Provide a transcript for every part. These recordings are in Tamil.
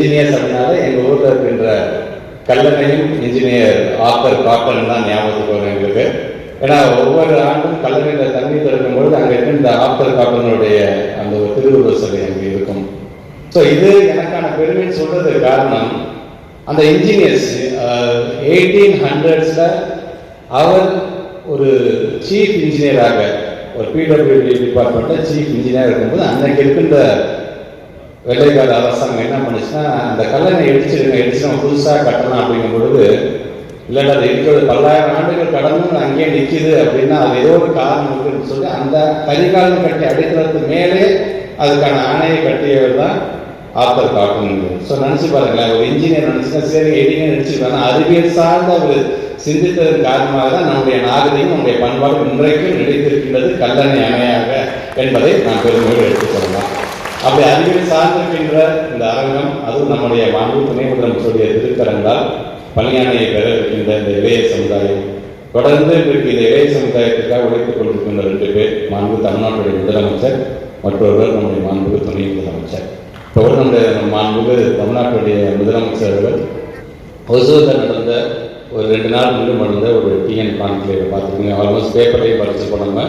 இன்ஜினியர் அப்படின்னால எங்கள் ஊரில் இருக்கின்ற கல்லணையும் இன்ஜினியர் ஆத்தர் காப்பன் தான் ஞாபகத்துக்கு வரும் எங்களுக்கு. ஏன்னா ஒவ்வொரு ஆண்டும் கல்லணையில் தண்ணி திறக்கும் பொழுது அங்கே இருக்கின்ற ஆத்தர் காப்பனுடைய அந்த ஒரு திருவுருவ சிலை அங்கே இருக்கும். ஸோ இது எனக்கான பெருமைன்னு சொல்றது காரணம் அந்த இன்ஜினியர்ஸ் எயிட்டீன் ஹண்ட்ரட்ஸில் அவர் ஒரு சீஃப் இன்ஜினியராக ஒரு பிடபிள்யூடி டிபார்ட்மெண்ட்டில் சீஃப் இன்ஜினியர் இருக்கும்போது அன்னைக்கு இருக்கின்ற வெள்ளைக்கால அரசாங்கம் என்ன பண்ணுச்சுன்னா அந்த கல்லணை இடிச்சிருங்க இடிச்சு நம்ம புதுசாக கட்டலாம் அப்படிங்கும் பொழுது இல்லை அது இருக்கிறது பல்லாயிரம் ஆண்டுகள் கடந்து அங்கேயே நிற்கிது அப்படின்னா அது ஏதோ ஒரு காரணம் இருக்குன்னு சொல்லி அந்த கரிகாலம் கட்டி அடிக்கிறதுக்கு மேலே அதுக்கான ஆணையை கட்டியவர் தான் ஆத்தர் காட்டன் ஸோ நினச்சி பாருங்களேன் ஒரு இன்ஜினியர் நினச்சினா சரி எடிங்க நினச்சிருக்காங்க அறிவியல் சார்ந்த ஒரு சிந்தித்ததன் காரணமாக தான் நம்முடைய நாகரிகம் நம்முடைய பண்பாடு இன்றைக்கும் நிலைத்திருக்கின்றது கல்லணை அணையாக என்பதை நான் பெருமையோடு எடுத்துக் அப்படி அறிவியல் சார்ந்திருக்கின்ற இந்த அரங்கம் அதுவும் நம்முடைய மாண்பு துணை முதலமைச்சருடைய திருக்கரங்களால் பணியானையை பெற இருக்கின்ற இந்த இளைய சமுதாயம் தொடர்ந்து இன்றைக்கு இந்த இளைய சமுதாயத்துக்காக உழைத்துக் கொண்டிருக்கின்ற ரெண்டு பேர் மாண்பு தமிழ்நாட்டுடைய முதலமைச்சர் மற்றொருவர் நம்முடைய மாண்பு துணை முதலமைச்சர். தொடர் நம்முடைய மாண்பு தமிழ்நாட்டுடைய முதலமைச்சர் அவர்கள் ஒசூரில் நடந்த ஒரு ரெண்டு நாள் முன்பு நடந்த ஒரு டிஎன் கான்க்ளேவ் பார்த்துருக்கீங்க. ஆல்மோஸ்ட் பேப்பரையும் படிச்சு போனோம்னா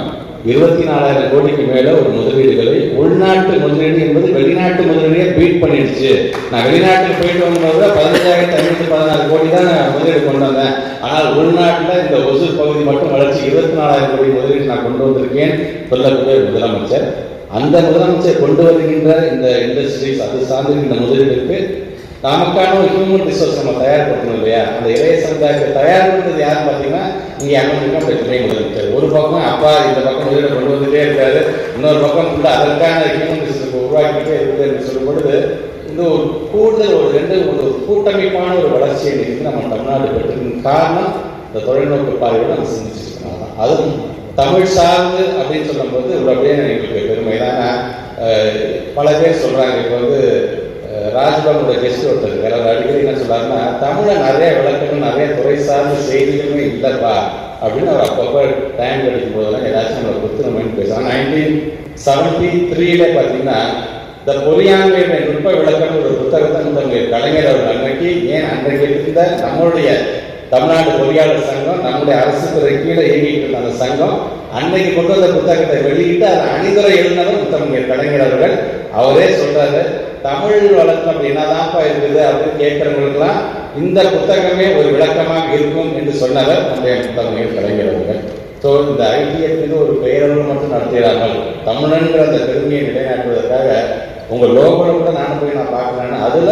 இருபத்தி நாலாயிரம் கோடிக்கு மேல ஒரு முதலீடுகளை உள்நாட்டு முதலீடு என்பது வெளிநாட்டு முதலீடையே பீட் பண்ணிடுச்சு. நான் வெளிநாட்டுக்கு போயிட்டு வந்தபோது பதினஞ்சாயிரத்தி ஐநூத்தி பதினாறு கோடி தான் நான் முதலீடு கொண்டு வந்தேன். ஆனால் உள்நாட்டில் இந்த ஒசூர் பகுதி மட்டும் வளர்ச்சி இருபத்தி நாலாயிரம் கோடி முதலீடு நான் கொண்டு வந்திருக்கேன். சொல்லக்கூடிய முதலமைச்சர். அந்த முதலமைச்சர் கொண்டு வருகின்ற இந்த இண்டஸ்ட்ரீஸ் அது சார்ந்த இந்த முதலீடுக்கு நமக்கான ஒரு ஹியூமன் ரிசோர்ஸ் நம்ம அந்த இளைய யார் பார்த்தீங்கன்னா இங்கே அமைஞ்சிருக்கோம் அப்படி துணை முதலமைச்சர். ஒரு பக்கம் அப்பா இந்த பக்கம் உயிரை கொண்டு வந்துட்டே இருக்காரு. இன்னொரு பக்கம் ஃபுல்லாக அதற்கான ஹியூமன் ரிசோர்ஸ் உருவாக்கிட்டே இருக்குது என்று சொல்லும் பொழுது இந்த ஒரு கூடுதல் ஒரு ரெண்டு ஒரு கூட்டமைப்பான ஒரு வளர்ச்சியை நிகழ்ந்து நம்ம தமிழ்நாடு பெற்றிருக்கும் காரணம் இந்த தொலைநோக்கு பார்வையோடு நம்ம சிந்திச்சிருக்கணும். அதுவும் தமிழ் சார்ந்து அப்படின்னு சொல்லும்போது ஒரு அப்படியே எங்களுக்கு பெருமை தான் பல பேர் சொல்கிறாங்க இப்போ வந்து ராஜபாபுடைய கெஸ்ட் ஒருத்தர் வேற அடிக்கடி என்ன சொல்றாருன்னா தமிழை நிறைய விளக்கங்கள் நிறைய துறை சார்ந்த செய்திகளுமே இல்லப்பா. அப்படின்னு அவர் அப்பப்போ டைம் கிடைக்கும் போதெல்லாம் ஏதாச்சும் நம்மளை கொடுத்து நம்ம பேசுவாங்க நைன்டீன் செவன்டி த்ரீல பார்த்தீங்கன்னா இந்த பொறியாண்மையுடைய நுட்ப விளக்கம் ஒரு புத்தகத்தை நம்ம கலைஞர் அவர் அன்றைக்கு ஏன் அன்றைக்கு இருந்த நம்மளுடைய தமிழ்நாடு பொறியாளர் சங்கம் நம்முடைய அரசு துறை கீழே இயங்கிட்டு இருந்த அந்த சங்கம் அன்னைக்கு கொண்டு வந்த புத்தகத்தை வெளியிட்டு அதை அணிதுரை எழுந்தவர் முத்தமிழர் கலைஞர் அவர்கள். அவரே சொல்றாரு தமிழ் வழக்கம் அப்படி என்னதான்ப்பா இருக்குது அப்படின்னு கேட்கிறவங்களுக்கெல்லாம் இந்த புத்தகமே ஒரு விளக்கமாக இருக்கும் என்று சொன்னவர் நம்முடைய புத்தகங்கள் கலைஞரவர்கள் ஸோ இந்த ஐடிஎஃப் ஒரு பெயரளவு மட்டும் நடத்திடாமல் தமிழன்கிற அந்த பெருமையை நிலைநாட்டுவதற்காக உங்கள் லோகோல கூட நான் போய் நான் பார்க்கறேன்னா அதில்